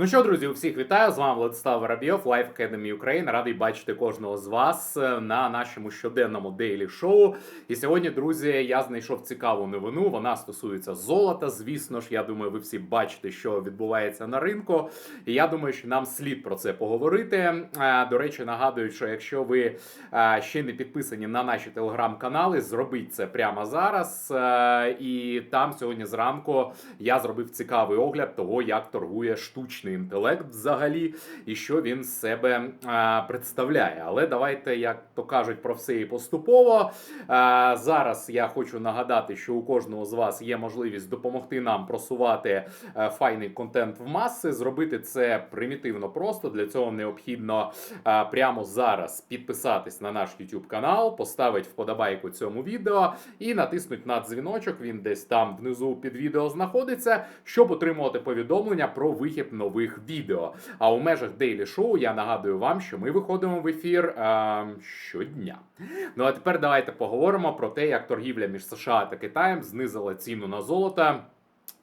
Ну що, друзі, усіх вітаю! З вами Владислав Воробйов, Life Academy Ukraine. Радий бачити кожного з вас е, на нашому щоденному дейлі шоу. І сьогодні, друзі, я знайшов цікаву новину. Вона стосується золота. Звісно ж, я думаю, ви всі бачите, що відбувається на ринку. І я думаю, що нам слід про це поговорити. Е, До речі, нагадую, що якщо ви е, ще не підписані на наші телеграм-канали, зробіть це прямо зараз. І там сьогодні зранку я зробив цікавий огляд того, як торгує штучний інтелект взагалі, і що він з себе представляє. Але давайте, як то кажуть, про все і поступово. Зараз я хочу нагадати, що у кожного з вас є можливість допомогти нам просувати е, файний контент в маси. Зробити це примітивно просто. Для цього необхідно прямо зараз підписатись на наш YouTube канал, поставити вподобайку цьому відео і натиснути на дзвіночок. Він десь там внизу під відео знаходиться, щоб отримувати повідомлення про вихід нових відео. А у межах Daily Show я нагадую вам, що ми виходимо в ефір е, щодня. Ну а тепер давайте поговоримо про те, як торгівля між США та Китаєм знизила ціну на золото.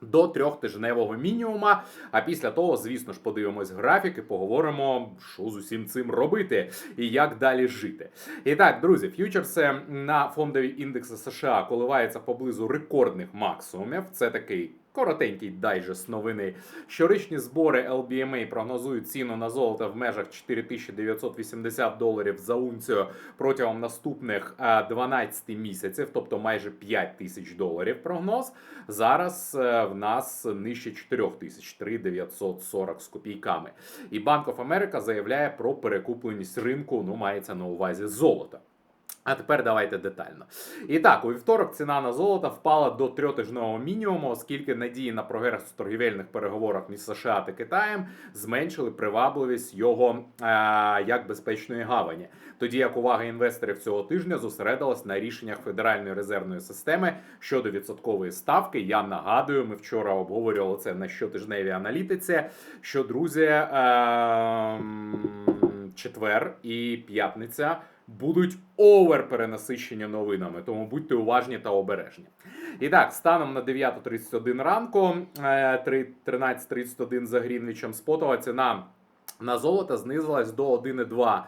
До трьохтижневого мінімума. А після того, звісно ж, подивимось графік і поговоримо, що з усім цим робити і як далі жити. І так, друзі, ф'ючерси на фондові індекси США коливаються поблизу рекордних максимумів. Це такий. Коротенький дайджест новини. Щорічні збори LBMA прогнозують ціну на золото в межах 4980 доларів за унцію протягом наступних е, 12 місяців, тобто майже 5 тисяч доларів. Прогноз зараз е, в нас нижче 4 тисяч 3940 з копійками. І of America заявляє про перекупленість ринку. Ну мається на увазі золота. А тепер давайте детально. І так, у вівторок ціна на золото впала до трьотижного мінімуму, оскільки надії на прогрес в торгівельних переговорах між США та Китаєм зменшили привабливість його е, як безпечної гавані. Тоді як увага інвесторів цього тижня зосередилась на рішеннях Федеральної резервної системи щодо відсоткової ставки. Я нагадую, ми вчора обговорювали це на щотижневій аналітиці. Що друзі, е, четвер і п'ятниця будуть овер перенасичені новинами, тому будьте уважні та обережні. І так, станом на 9.31 ранку, е, три- 13.31 за Грінвічем, спотова ціна. На золото знизилась до 1,2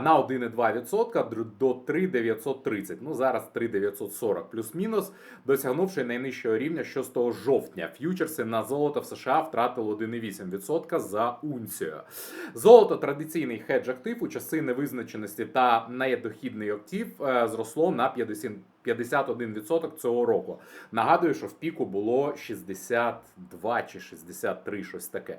на 1,2% до 3,930. Ну зараз 3,940 плюс-мінус, досягнувши найнижчого рівня 6 жовтня. Ф'ючерси на золото в США втратили 1,8% за унцію. Золото традиційний хедж актив у часи невизначеності та недохідний актив е, зросло на 50 51% цього року. Нагадую, що в піку було 62 чи 63, щось таке.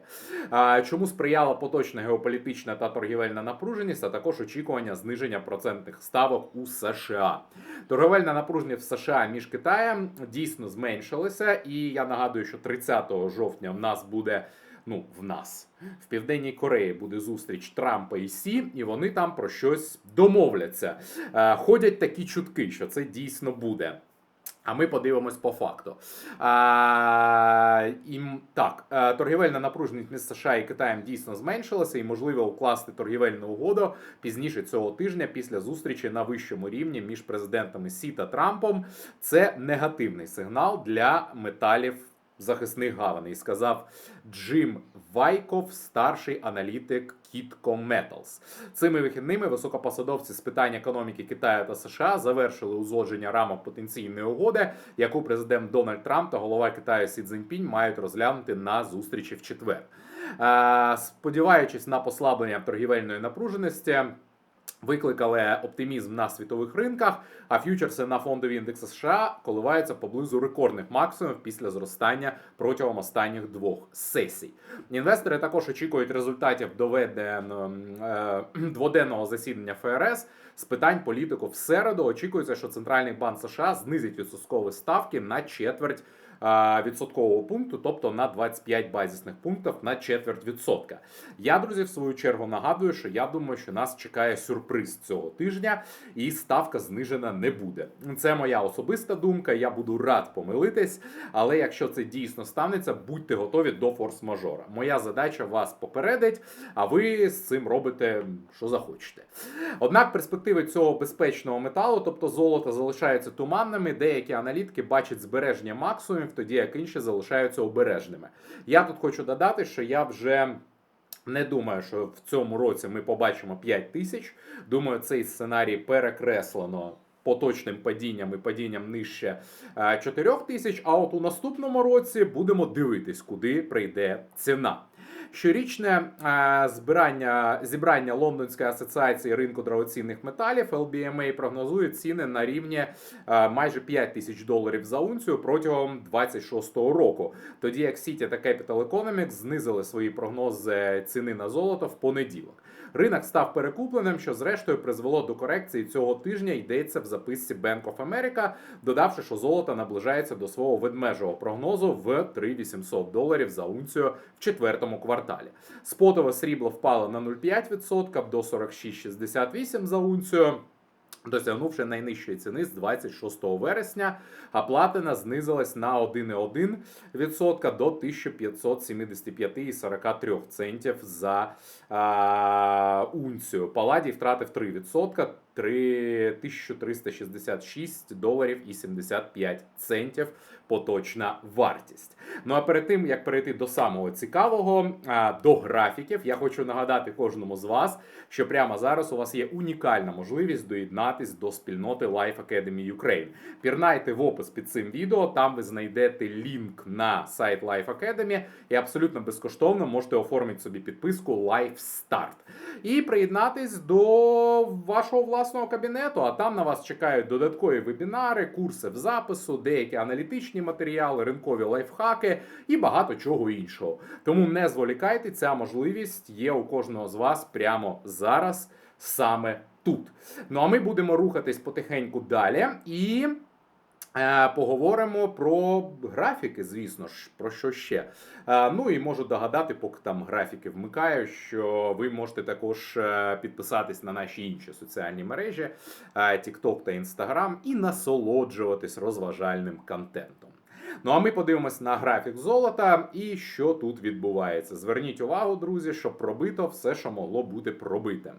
Чому сприяла поточна геополітична та торгівельна напруженість, а також очікування зниження процентних ставок у США. Торговельна напруженість в США між Китаєм дійсно зменшилася, і я нагадую, що 30 жовтня в нас буде. Ну, в нас в південній Кореї буде зустріч Трампа і Сі, і вони там про щось домовляться. Е, ходять такі чутки, що це дійсно буде. А ми подивимось по факту. А, і, так, е, торгівельна напруженість між США і Китаєм дійсно зменшилася, і можливо укласти торгівельну угоду пізніше цього тижня після зустрічі на вищому рівні між президентами Сі та Трампом. Це негативний сигнал для металів захисних гаваней, сказав Джим Вайков, старший аналітик Kitco Metals. Цими вихідними високопосадовці з питань економіки Китаю та США завершили узгодження рамок потенційної угоди, яку президент Дональд Трамп та голова Китаю Сі Цзіньпінь мають розглянути на зустрічі в четвер. Е, Сподіваючись на послаблення торгівельної напруженості. Викликали оптимізм на світових ринках, а ф'ючерси на фондові індекси США коливаються поблизу рекордних максимумів після зростання протягом останніх двох сесій. Інвестори також очікують результатів доведеного е, дводенного засідання ФРС з питань політику в середу. Очікується, що центральний банк США знизить відсоткові ставки на четверть відсоткового пункту, тобто на 25 базисних пунктів на четверть відсотка. Я, друзі, в свою чергу нагадую, що я думаю, що нас чекає сюрприз цього тижня, і ставка знижена не буде. Це моя особиста думка. Я буду рад помилитись, але якщо це дійсно станеться, будьте готові до форс-мажора. Моя задача вас попередить, а ви з цим робите, що захочете. Однак перспективи цього безпечного металу, тобто золото, залишаються туманними. Деякі аналітики бачать збереження максимумів, тоді як інші залишаються обережними. Я тут хочу додати, що я вже. Не думаю, що в цьому році ми побачимо 5 тисяч. Думаю, цей сценарій перекреслено поточним падінням і падінням нижче е, 4 тисяч. А от у наступному році будемо дивитись, куди прийде ціна. Щорічне е, збирання зібрання Лондонської асоціації ринку дорогоцінних металів LBMA прогнозує ціни на рівні е, майже 5 тисяч доларів за унцію протягом 26-го року. Тоді як City та Capital Economics знизили свої прогнози ціни на золото в понеділок. Ринок став перекупленим, що зрештою призвело до корекції цього тижня. Йдеться в записці Bank of America, додавши, що золото наближається до свого ведмежого прогнозу в 3800 доларів за унцію в четвертому кварталі. Спотове срібло впало на 0,5% до 46,68 за унцію. Досягнувши найнижчої ціни з 26 вересня, а платина знизилась на 1,1% до 1575,43 центів за а, унцію. Паладій втратив 3%, 1366 доларів і 75 центів поточна вартість. Ну а перед тим як перейти до самого цікавого, до графіків, я хочу нагадати кожному з вас, що прямо зараз у вас є унікальна можливість доєднатись до спільноти Life Academy Ukraine. Пірнайте в опис під цим відео, там ви знайдете лінк на сайт Life Academy і абсолютно безкоштовно можете оформити собі підписку Life Start і приєднатись до вашого власного кабінету. А там на вас чекають додаткові вебінари, курси в запису, деякі аналітичні матеріали, ринкові лайфхаки і багато чого іншого. Тому не зволікайте, ця можливість є у кожного з вас прямо зараз, саме тут. Ну а ми будемо рухатись потихеньку далі і. Е, Поговоримо про графіки, звісно ж, про що ще. Е, Ну і можу догадати, поки там графіки вмикаю, що ви можете також е, підписатись на наші інші соціальні мережі, TikTok та Instagram, і насолоджуватись розважальним контентом. Ну а ми подивимось на графік золота і що тут відбувається. Зверніть увагу, друзі, що пробито все, що могло бути пробите.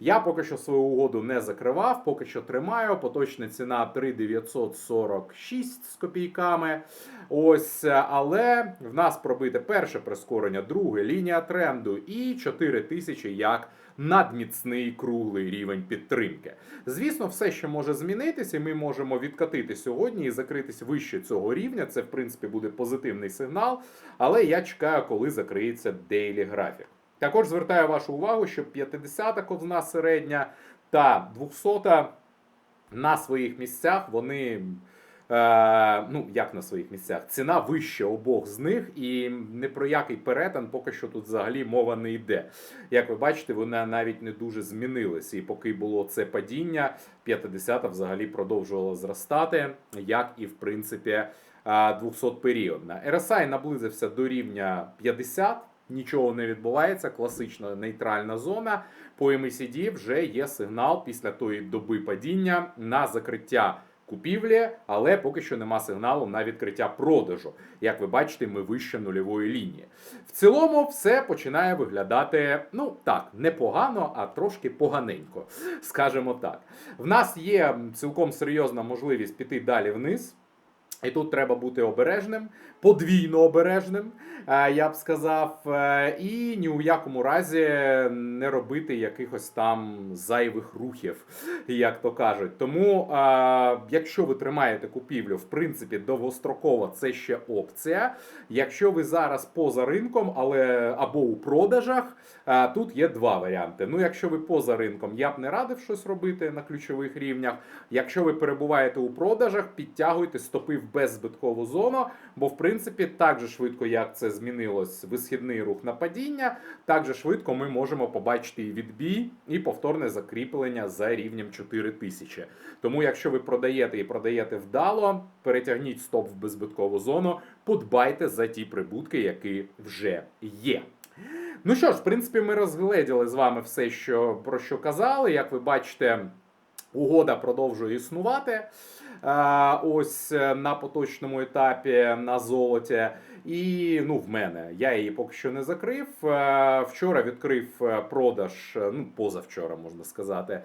Я поки що свою угоду не закривав, поки що тримаю. Поточна ціна 3,946 з копійками. Ось, але в нас пробите перше прискорення, друге лінія тренду і 4 тисячі як надміцний круглий рівень підтримки. Звісно, все ще може змінитися, і ми можемо відкатити сьогодні і закритись вище цього рівня. Це, в принципі, буде позитивний сигнал. Але я чекаю, коли закриється дейлі графік. Також звертаю вашу увагу, що 50-та ковзна середня та 200-та на своїх місцях вони. Е, ну, як на своїх місцях, ціна вища обох з них, і не про який перетин поки що тут взагалі мова не йде. Як ви бачите, вона навіть не дуже змінилася. І поки було це падіння, 50-та взагалі продовжувала зростати, як і в принципі 200 періодна. RSI наблизився до рівня 50. Нічого не відбувається, класична нейтральна зона. По MACD вже є сигнал після тої доби падіння на закриття купівлі, але поки що нема сигналу на відкриття продажу. Як ви бачите, ми вище нульової лінії. В цілому, все починає виглядати ну так, непогано, а трошки поганенько. Скажімо так. В нас є цілком серйозна можливість піти далі вниз. І тут треба бути обережним, подвійно обережним, е, я б сказав, е, і ні у якому разі не робити якихось там зайвих рухів, як то кажуть. Тому, е, якщо ви тримаєте купівлю, в принципі, довгостроково це ще опція. Якщо ви зараз поза ринком, але або у продажах, тут є два варіанти. Ну, якщо ви поза ринком, я б не радив щось робити на ключових рівнях. Якщо ви перебуваєте у продажах, підтягуйте стопи в беззбиткову зону, бо в принципі так же швидко, як це змінилось висхідний рух на падіння, так же швидко ми можемо побачити і відбій, і повторне закріплення за рівнем 4000. Тому, якщо ви продаєте і продаєте вдало, перетягніть стоп в беззбиткову зону, подбайте за ті прибутки, які вже є. Ну що ж, в принципі, ми розгледіли з вами все, що про що казали. Як ви бачите. Угода продовжує існувати. Е, Ось е, на поточному етапі на золоті. І ну, в мене я її поки що не закрив. Е, Вчора відкрив продаж, ну позавчора можна сказати,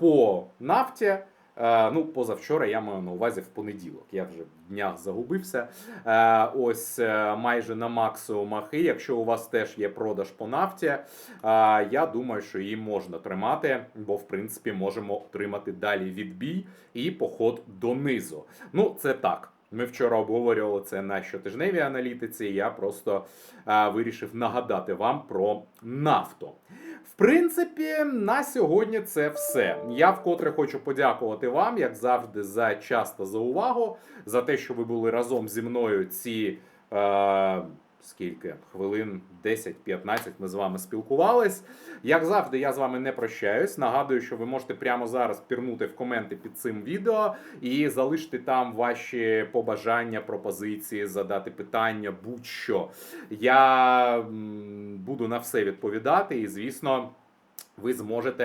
по нафті. Е, Ну, позавчора я маю на увазі в понеділок. Я вже в днях загубився. Е, Ось е, майже на максимумах. І якщо у вас теж є продаж по нафті, я думаю, що її можна тримати, бо в принципі можемо отримати далі відбій і поход донизу. Ну, це так. Ми вчора обговорювали це на щотижневій аналітиці. Я просто вирішив нагадати вам про нафту. В принципі, на сьогодні це все. Я вкотре хочу подякувати вам, як завжди, за час та за увагу, за те, що ви були разом зі мною ці. Е, Скільки хвилин 10-15 ми з вами спілкувались. Як завжди, я з вами не прощаюсь. Нагадую, що ви можете прямо зараз пірнути в коменти під цим відео і залишити там ваші побажання, пропозиції, задати питання, будь-що. Я буду на все відповідати, і звісно. Ви зможете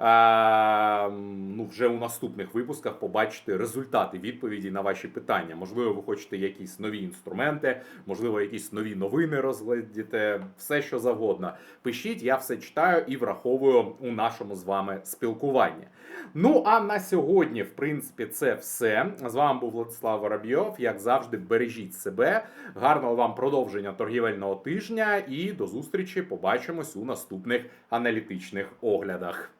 е, ну, вже у наступних випусках побачити результати відповіді на ваші питання. Можливо, ви хочете якісь нові інструменти, можливо, якісь нові новини розглядіте, все що завгодно. Пишіть, я все читаю і враховую у нашому з вами спілкуванні. Ну а на сьогодні, в принципі, це все. З вами був Владислав Воробйов. Як завжди, бережіть себе. Гарного вам продовження торгівельного тижня і до зустрічі. Побачимось у наступних аналітичних оглядах.